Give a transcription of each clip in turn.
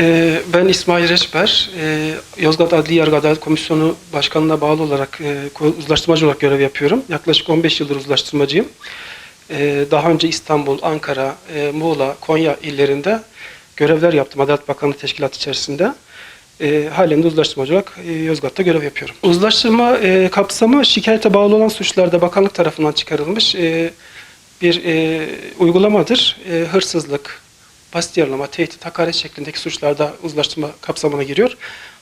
Ee, Ben İsmail Reçber, Ee, Yozgat Adli Yargı Adalet Komisyonu Başkanlığı'na bağlı olarak e, uzlaştırmacı olarak görev yapıyorum. Yaklaşık 15 yıldır uzlaştırmacıyım. Ee, Daha önce İstanbul, Ankara, e, Muğla, Konya illerinde görevler yaptım Adalet Bakanlığı Teşkilatı içerisinde. Halen de uzlaştırmacı olarak e, Yozgat'ta görev yapıyorum. Uzlaştırma kapsamı şikayete bağlı olan suçlarda bakanlık tarafından çıkarılmış bir uygulamadır. Hırsızlık, basit yaralama, tehdit, hakaret şeklindeki suçlarda uzlaştırma kapsamına giriyor.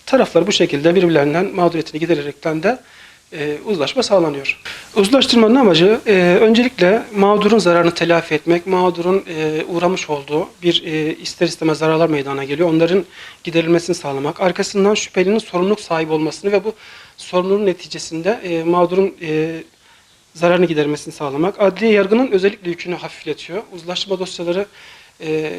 Taraflar bu şekilde birbirlerinden mağduriyetini gidererekten de e, uzlaşma sağlanıyor. Uzlaştırmanın amacı e, öncelikle mağdurun zararını telafi etmek, mağdurun e, uğramış olduğu bir e, ister istemez zararlar meydana geliyor. Onların giderilmesini sağlamak, arkasından şüphelinin sorumluluk sahibi olmasını ve bu sorumluluğun neticesinde e, mağdurun e, zararını gidermesini sağlamak. Adliye yargının özellikle yükünü hafifletiyor. Uzlaşma dosyaları e,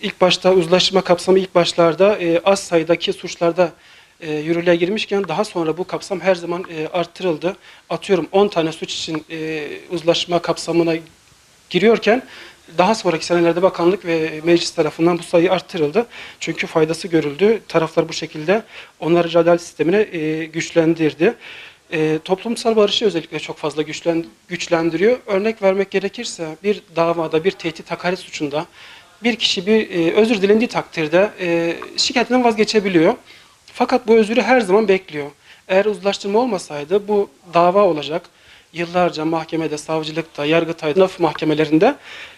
ilk başta uzlaşma kapsamı ilk başlarda e, az sayıdaki suçlarda e, yürürlüğe girmişken daha sonra bu kapsam her zaman e, arttırıldı. Atıyorum 10 tane suç için e, uzlaşma kapsamına giriyorken daha sonraki senelerde bakanlık ve meclis tarafından bu sayı arttırıldı. Çünkü faydası görüldü. Taraflar bu şekilde onarıcı adalet sistemini e, güçlendirdi. E, toplumsal barışı özellikle çok fazla güçlen, güçlendiriyor. Örnek vermek gerekirse bir davada, bir tehdit hakaret suçunda bir kişi bir e, özür dilendiği takdirde e, şikayetinden vazgeçebiliyor. Fakat bu özürü her zaman bekliyor. Eğer uzlaştırma olmasaydı bu dava olacak. Yıllarca mahkemede, savcılıkta, yargıtayda, naf mahkemelerinde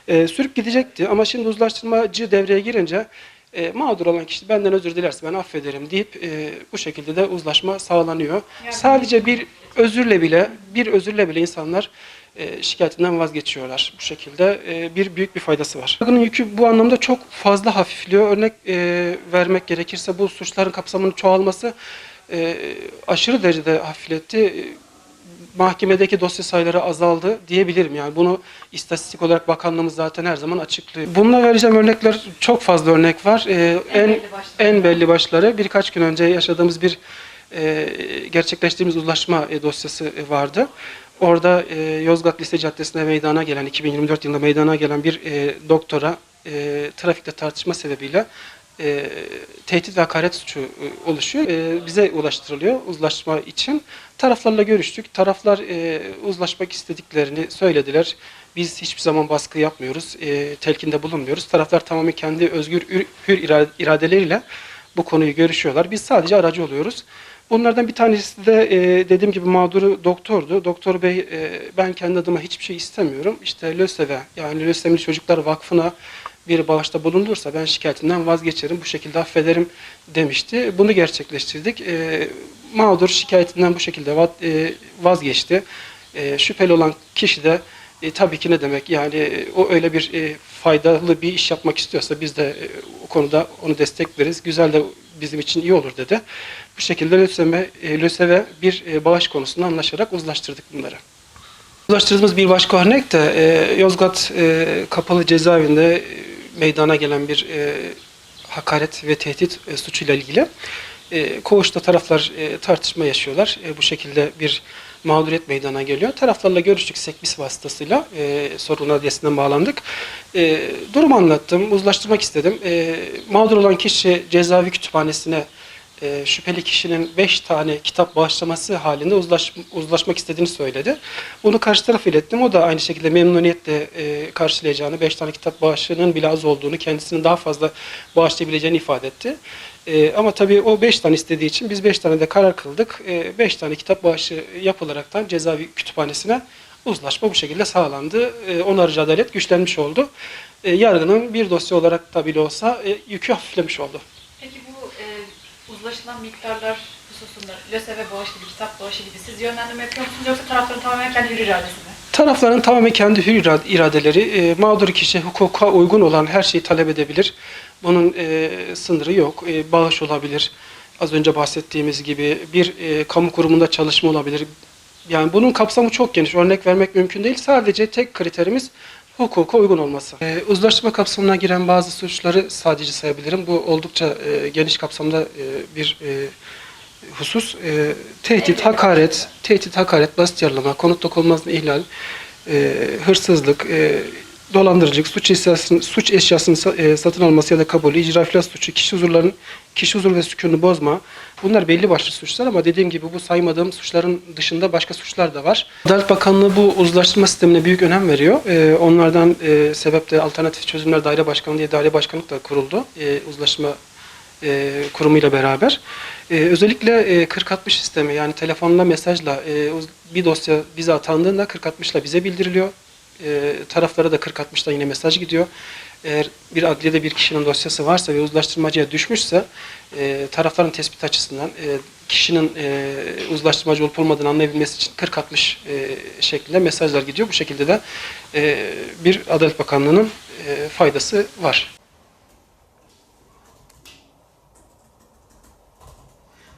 e, sürüp gidecekti. Ama şimdi uzlaştırmacı devreye girince e, mağdur olan kişi benden özür dilerse ben affederim deyip e, bu şekilde de uzlaşma sağlanıyor. Sadece bir özürle bile, bir özürle bile insanlar e, şikayetinden vazgeçiyorlar. Bu şekilde e, bir büyük bir faydası var. Yargının yükü bu anlamda çok fazla hafifliyor. Örnek e, vermek gerekirse bu suçların kapsamının çoğalması e, aşırı derecede hafifletti. Mahkemedeki dosya sayıları azaldı diyebilirim. Yani bunu istatistik olarak bakanlığımız zaten her zaman açıklıyor. Bununla vereceğim örnekler çok fazla örnek var. E, en belli başları. en belli başları birkaç gün önce yaşadığımız bir e, gerçekleştirdiğimiz uzlaşma e, dosyası e, vardı. Orada e, Yozgat Lise Caddesi'nde meydana gelen, 2024 yılında meydana gelen bir e, doktora e, trafikte tartışma sebebiyle e, tehdit ve hakaret suçu e, oluşuyor. E, bize ulaştırılıyor uzlaşma için. Taraflarla görüştük. Taraflar e, uzlaşmak istediklerini söylediler. Biz hiçbir zaman baskı yapmıyoruz, e, telkinde bulunmuyoruz. Taraflar tamamen kendi özgür, ür- hür ira- iradeleriyle bu konuyu görüşüyorlar. Biz sadece aracı oluyoruz. Bunlardan bir tanesi de e, dediğim gibi mağduru doktordu. Doktor bey e, ben kendi adıma hiçbir şey istemiyorum. İşte LÖSEV'e yani Lösemili Çocuklar Vakfı'na bir bağışta bulunursa ben şikayetimden vazgeçerim, bu şekilde affederim demişti. Bunu gerçekleştirdik. E, mağdur şikayetinden bu şekilde e, vazgeçti. E, şüpheli olan kişi de e, tabii ki ne demek yani e, o öyle bir e, faydalı bir iş yapmak istiyorsa biz de e, o konuda onu destekleriz. Güzel de bizim için iyi olur dedi. Bu şekilde LÖSEV'e, LÖSEV'e bir e, bağış konusunda anlaşarak uzlaştırdık bunları. Uzlaştırdığımız bir başka örnek de e, Yozgat e, Kapalı Cezaevinde meydana gelen bir e, hakaret ve tehdit e, suçuyla ilgili. E, Koğuşta taraflar e, tartışma yaşıyorlar. E, bu şekilde bir mağduriyet meydana geliyor. Taraflarla görüştük sekbis vasıtasıyla. E, sorun adresinden bağlandık. E, durumu anlattım, uzlaştırmak istedim. E, mağdur olan kişi cezaevi kütüphanesine e, şüpheli kişinin 5 tane kitap bağışlaması halinde uzlaş, uzlaşmak istediğini söyledi. Bunu karşı tarafa ilettim. O da aynı şekilde memnuniyetle e, karşılayacağını, 5 tane kitap bağışının bile az olduğunu, kendisinin daha fazla bağışlayabileceğini ifade etti. E, ama tabii o 5 tane istediği için biz 5 tane de karar kıldık. 5 tane kitap bağışı yapılaraktan cezaevi kütüphanesine uzlaşma bu şekilde sağlandı. E, onarıcı adalet güçlenmiş oldu. E, yargının bir dosya olarak da bile olsa e, yükü hafiflemiş oldu. Uzlaşılan miktarlar hususunda LÖSEV'e bağış gibi, kitap bağışı gibi siz yönlendirme yapıyor musunuz yoksa tarafların tamamen kendi hür iradesi mi? Tarafların tamamen kendi hür irad- iradeleri, e, mağdur kişi hukuka uygun olan her şeyi talep edebilir. Bunun e, sınırı yok. E, bağış olabilir. Az önce bahsettiğimiz gibi bir e, kamu kurumunda çalışma olabilir. Yani bunun kapsamı çok geniş. Örnek vermek mümkün değil. Sadece tek kriterimiz hukuka uygun olması. E, uzlaşma kapsamına giren bazı suçları sadece sayabilirim. Bu oldukça e, geniş kapsamda e, bir e, husus. E, tehdit, hakaret, tehdit, hakaret, basit yaralama, konut dokunulmazlığı ihlal, e, hırsızlık, e, dolandırıcılık, suç eşyasını, suç eşyasını e, satın alması ya da kabulü, icra iflas suçu, kişi huzurların kişi huzur ve sükununu bozma. Bunlar belli başlı suçlar ama dediğim gibi bu saymadığım suçların dışında başka suçlar da var. Adalet Bakanlığı bu uzlaştırma sistemine büyük önem veriyor. E, onlardan e, sebep de Alternatif Çözümler Daire Başkanlığı diye daire başkanlık da kuruldu. E, uzlaştırma e, kurumuyla beraber. Özellikle e, 40-60 sistemi yani telefonla mesajla bir dosya bize atandığında 40-60 ile bize bildiriliyor. E, taraflara da 40-60'da yine mesaj gidiyor. Eğer bir adliyede bir kişinin dosyası varsa ve uzlaştırmacıya düşmüşse e, tarafların tespit açısından e, kişinin e, uzlaştırmacı olup olmadığını anlayabilmesi için 40-60 e, şeklinde mesajlar gidiyor. Bu şekilde de e, bir Adalet Bakanlığı'nın e, faydası var.